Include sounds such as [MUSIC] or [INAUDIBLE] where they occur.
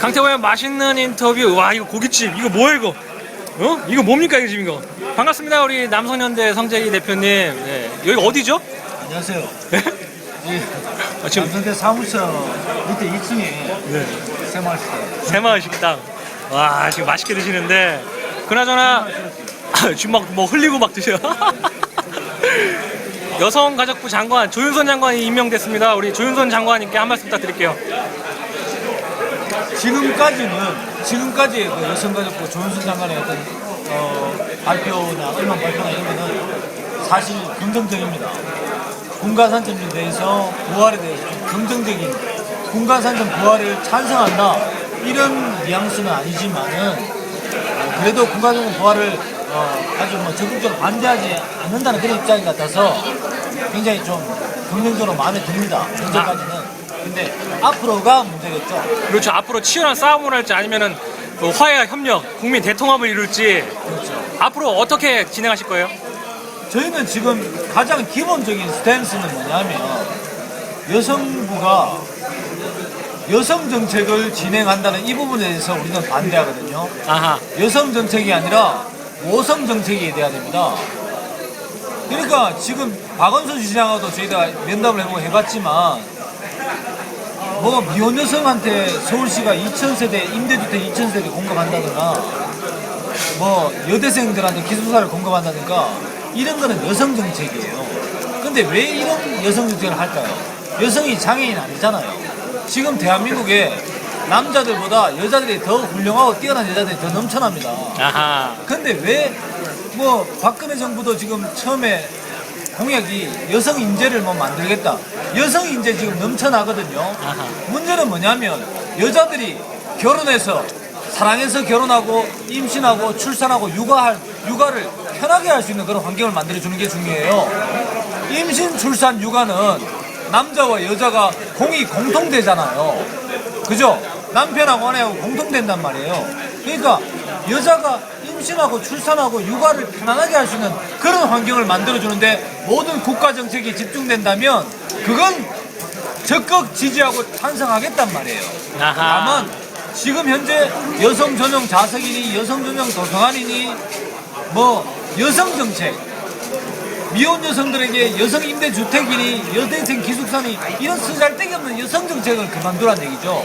강태호의 맛있는 인터뷰. 와 이거 고깃집 이거 뭐야 이거? 어? 이거 뭡니까 이거 지금 이거? 반갑습니다 우리 남성현대 성재기 대표님. 네. 여기 어디죠? 안녕하세요. 네? 예. 아, 지금 남성대 사무소 밑에 2층에 네. 새마을시대. 새마을 식당. 와 지금 맛있게 드시는데 그나저나 [LAUGHS] 지금 막 뭐 흘리고 막 드셔요. [LAUGHS] 여성가족부 장관 조윤선 장관이 임명됐습니다. 우리 조윤선 장관님께 한 말씀 부탁드릴게요. 지금까지는 지금까지 그 여성가족부 조은순 장관의 어떤 어, 발표나 언론 발표나 이런 거는 사실 긍정적입니다. 군가산점에 대해서 부활에 대해서 좀 긍정적인 군가산점 부활을 찬성한다 이런 뉘앙스는 아니지만은 어, 그래도 군가산점 부활을 어, 아주 뭐 적극적으로 반대하지 않는다는 그런 입장인 것 같아서 굉장히 좀 긍정적으로 마음에 듭니다. 현재까지는. 근데 앞으로가 문제겠죠. 그렇죠. 앞으로 치열한 싸움을 할지 아니면은 그 화해와 협력, 국민 대통합을 이룰지 그렇죠. 앞으로 어떻게 진행하실 거예요? 저희는 지금 가장 기본적인 스탠스는 뭐냐면 여성부가 여성 정책을 진행한다는 이 부분에 대해서 우리는 반대하거든요. 아하. 여성 정책이 아니라 모성 정책이 돼야 됩니다. 그러니까 지금 박원순 시장하고도 저희가 면담을 해보고 해봤지만 뭐 미혼 여성한테 서울시가 2,000세대 임대주택 2,000세대 공급한다든가 뭐 여대생들한테 기숙사를 공급한다든가 이런 거는 여성 정책이에요. 근데 왜 이런 여성 정책을 할까요? 여성이 장애인 아니잖아요. 지금 대한민국에 남자들보다 여자들이 더 훌륭하고 뛰어난 여자들이 더 넘쳐납니다. 아하. 근데 왜 뭐 박근혜 정부도 지금 처음에 공약이 여성 인재를 뭐 만들겠다. 여성 인재 지금 넘쳐나거든요. 문제는 뭐냐면 여자들이 결혼해서 사랑해서 결혼하고 임신하고 출산하고 육아할 육아를 편하게 할 수 있는 그런 환경을 만들어 주는 게 중요해요. 임신, 출산, 육아는 남자와 여자가 공이 공통되잖아요. 그죠? 남편하고 아내하고 공통된단 말이에요. 그러니까 여자가 임신하고 출산하고 육아를 편안하게 할 수 있는 그런 환경을 만들어 주는데 모든 국가 정책이 집중된다면 그건 적극 지지하고 찬성하겠단 말이에요. 아하. 다만 지금 현재 여성 전용 자석이니 여성 전용 도서관이니 뭐 여성 정책 미혼 여성들에게 여성 임대 주택이니 여대생 기숙사니 이런 쓰잘데기 없는 여성 정책을 그만두란 얘기죠.